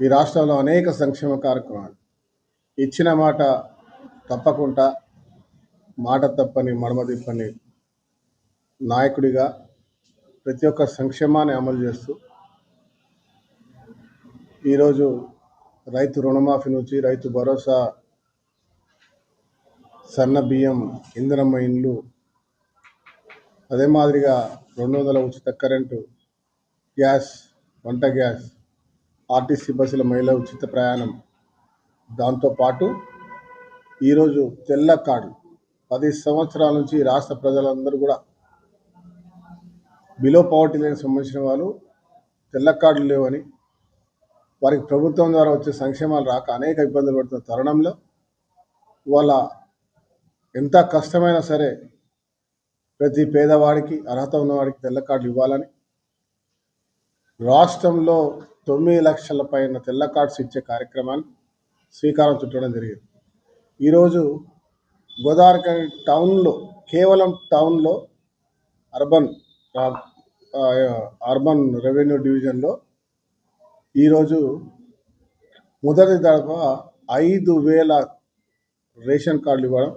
ఈ రాష్ట్రంలో అనేక సంక్షేమ కార్యక్రమాలు. ఇచ్చిన మాట తప్పకుండా మాట తప్పని మడమ తిప్పని నాయకుడిగా ప్రతి ఒక్క సంక్షేమాన్ని అమలు చేస్తూ ఈరోజు రైతు రుణమాఫీ నుంచి రైతు భరోసా సన్న బియ్యం ఇంధనమ్మ ఇండ్లు అదే మాదిరిగా రెండు వందల ఉచిత కరెంటు గ్యాస్ వంట గ్యాస్ ఆర్టీసీ బస్సుల మహిళ ఉచిత ప్రయాణం. దాంతోపాటు ఈరోజు తెల్ల కార్డు పది సంవత్సరాల నుంచి ఈ రాష్ట్ర ప్రజలందరూ కూడా బిలో పవర్టీ లైన్ సంబంధించిన వాళ్ళు తెల్ల కార్డులు లేవని వారికి ప్రభుత్వం ద్వారా వచ్చే సంక్షేమాలు రాక అనేక ఇబ్బందులు పడుతున్న తరుణంలో వాళ్ళ ఎంత కష్టమైనా సరే ప్రతి పేదవాడికి అర్హత ఉన్నవాడికి తెల్ల కార్డులు ఇవ్వాలని రాష్ట్రంలో తొమ్మిది లక్షల పైన తెల్ల కార్డ్స్ ఇచ్చే కార్యక్రమాన్ని శ్రీకారం చుట్టడం జరిగింది. ఈరోజు గోదావరి టౌన్లో కేవలం టౌన్లో అర్బన్ అర్బన్ రెవెన్యూ డివిజన్లో ఈరోజు మొదటి దడప ఐదు వేల రేషన్ కార్డులు ఇవ్వడం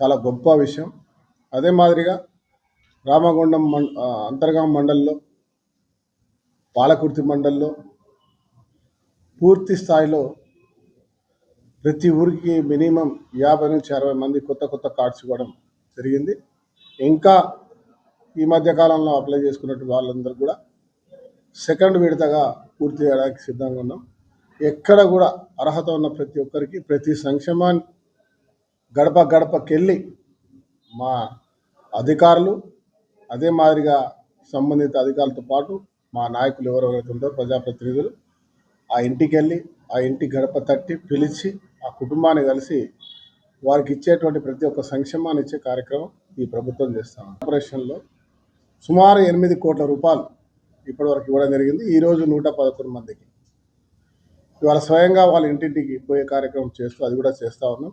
చాలా గొప్ప విషయం. అదే మాదిరిగా రామగుండం మం అంతర్గామ అంతర్గాం మండల్లో పాలకుర్తి మండల్లో పూర్తి స్థాయిలో ప్రతి ఊరికి మినిమం యాభై నుంచి అరవై మంది కొత్త కొత్త కార్డ్స్ ఇవ్వడం జరిగింది. ఇంకా ఈ మధ్య కాలంలో అప్లై చేసుకున్నట్టు వాళ్ళందరూ కూడా సెకండ్ విడతగా పూర్తి చేయడానికి సిద్ధంగా ఉన్నాం. ఎక్కడ కూడా అర్హత ఉన్న ప్రతి ఒక్కరికి ప్రతి సంక్షేమాన్ని గడప గడపకెళ్ళి మా అధికారులు అదే మాదిరిగా సంబంధిత అధికారులతో పాటు మా నాయకులు ఎవరెవరైతే ప్రజాప్రతినిధులు ఆ ఇంటికి వెళ్ళి ఆ ఇంటి గడప తట్టి పిలిచి ఆ కుటుంబాన్ని కలిసి వారికి ఇచ్చేటువంటి ప్రతి ఒక్క సంక్షేమాన్ని ఇచ్చే కార్యక్రమం ఈ ప్రభుత్వం చేస్తాం ఆపరేషన్లో సుమారు ఎనిమిది కోట్ల రూపాయలు ఇప్పటివరకు ఇవ్వడం జరిగింది. ఈరోజు నూట పదకొండు మందికి. ఇవాళ స్వయంగా వాళ్ళ ఇంటింటికి పోయే కార్యక్రమం చేస్తూ అది కూడా చేస్తూ ఉన్నాం.